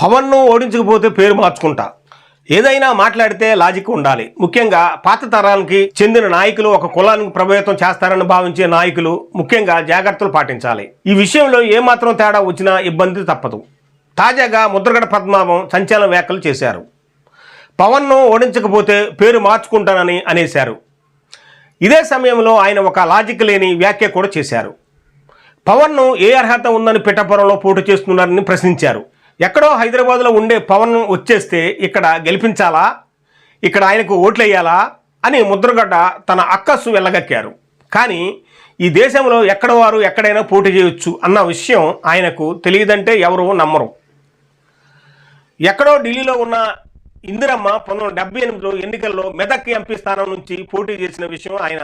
పవన్ను ఓడించకపోతే పేరు మార్చుకుంటా. ఏదైనా మాట్లాడితే లాజిక్ ఉండాలి. ముఖ్యంగా పాత తరానికి చెందిన నాయకులు ఒక కులానికి ప్రభావితం చేస్తారని భావించే నాయకులు ముఖ్యంగా జాగ్రత్తలు పాటించాలి. ఈ విషయంలో ఏమాత్రం తేడా వచ్చినా ఇబ్బంది తప్పదు. తాజాగా ముద్రగడ పద్మాభం సంచలన వ్యాఖ్యలు చేశారు. పవన్ను ఓడించకపోతే పేరు మార్చుకుంటానని అనేశారు. ఇదే సమయంలో ఆయన ఒక లాజిక్ లేని వ్యాఖ్య కూడా చేశారు. పవన్ను ఏ అర్హత ఉందని పిఠాపురంలో పోటీ చేస్తున్నారని ప్రశ్నించారు. ఎక్కడో హైదరాబాద్లో ఉండే పవన్ వచ్చేస్తే ఇక్కడ గెలిపించాలా? ఇక్కడ ఆయనకు ఓట్లు వేయాలా అని ముద్రగడ్డ తన అక్కస్సు వెళ్ళగక్కారు. కానీ ఈ దేశంలో ఎక్కడ వారు ఎక్కడైనా పోటీ చేయొచ్చు అన్న విషయం ఆయనకు తెలియదంటే ఎవరు నమ్మరు. ఎక్కడో ఢిల్లీలో ఉన్న ఇందిరమ్మ పంతొమ్మిది వందల డెబ్బై ఎనిమిదిలో ఎన్నికల్లో మెదక్ ఎంపీ స్థానం నుంచి పోటీ చేసిన విషయం ఆయన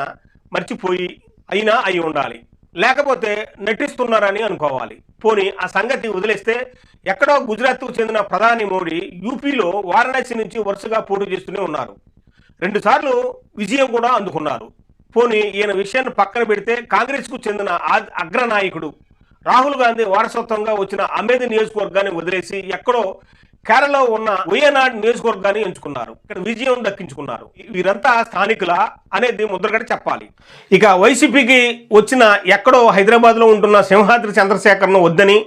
మర్చిపోయి అయినా అయి ఉండాలి. లేకపోతే నటిస్తున్నారని అనుకోవాలి. పోనీ ఆ సంగతి వదిలేస్తే ఎక్కడో గుజరాత్కు చెందిన ప్రధాని మోడీ యూపీలో వారణాసి నుంచి వరుసగా పోటీ చేస్తూనే ఉన్నారు. రెండుసార్లు విజయం కూడా అందుకున్నారు. పోనీ ఈయన విషయాన్ని పక్కన పెడితే కాంగ్రెస్కు చెందిన అగ్రనాయకుడు రాహుల్ గాంధీ వారసత్వంగా వచ్చిన అమేధి నియోజకవర్గాన్ని వదిలేసి ఎక్కడో కేరళలో ఉన్న వయనాడ్ నియోజకవర్గాన్ని ఎంచుకున్నారు. ఇక్కడ విజయం దక్కించుకున్నారు. వీరంతా స్థానికుల అనేది ముద్రగడ చెప్పాలి. ఇక వైసీపీకి వచ్చిన ఎక్కడో హైదరాబాద్లో ఉంటున్న సింహాద్రి చంద్రశేఖర్ను వద్దని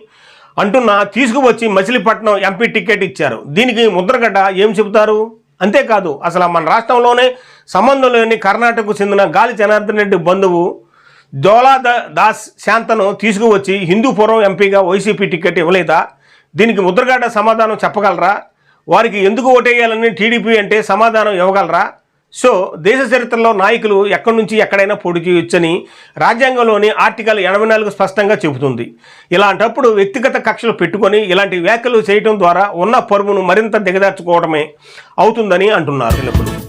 అంటున్న తీసుకువచ్చి మచిలీపట్నం ఎంపీ టికెట్ ఇచ్చారు. దీనికి ముద్రగడ్డ ఏం చెబుతారు? అంతేకాదు అసలు మన రాష్ట్రంలోనే సంబంధం లేని కర్ణాటకకు చెందిన గాలి జనార్దన్ రెడ్డి బంధువు దోలా దాస్ శాంతను తీసుకువచ్చి హిందూపురం ఎంపీగా వైసీపీ టికెట్ ఇవ్వలేదా? దీనికి ముద్రగాడ సమాధానం చెప్పగలరా? వారికి ఎందుకు ఓటేయాలని టీడీపీ అంటే సమాధానం ఇవ్వగలరా? సో దేశ చరిత్రలో నాయకులు ఎక్కడి నుంచి ఎక్కడైనా పోటీ చేయొచ్చని రాజ్యాంగంలోని ఆర్టికల్ ఎనభై నాలుగు స్పష్టంగా చెబుతుంది. ఇలాంటప్పుడు వ్యక్తిగత కక్షలు పెట్టుకొని ఇలాంటి వ్యాఖ్యలు చేయడం ద్వారా ఉన్న పరువును మరింత దిగదార్చుకోవడమే అవుతుందని అంటున్నారు. నిపుణులు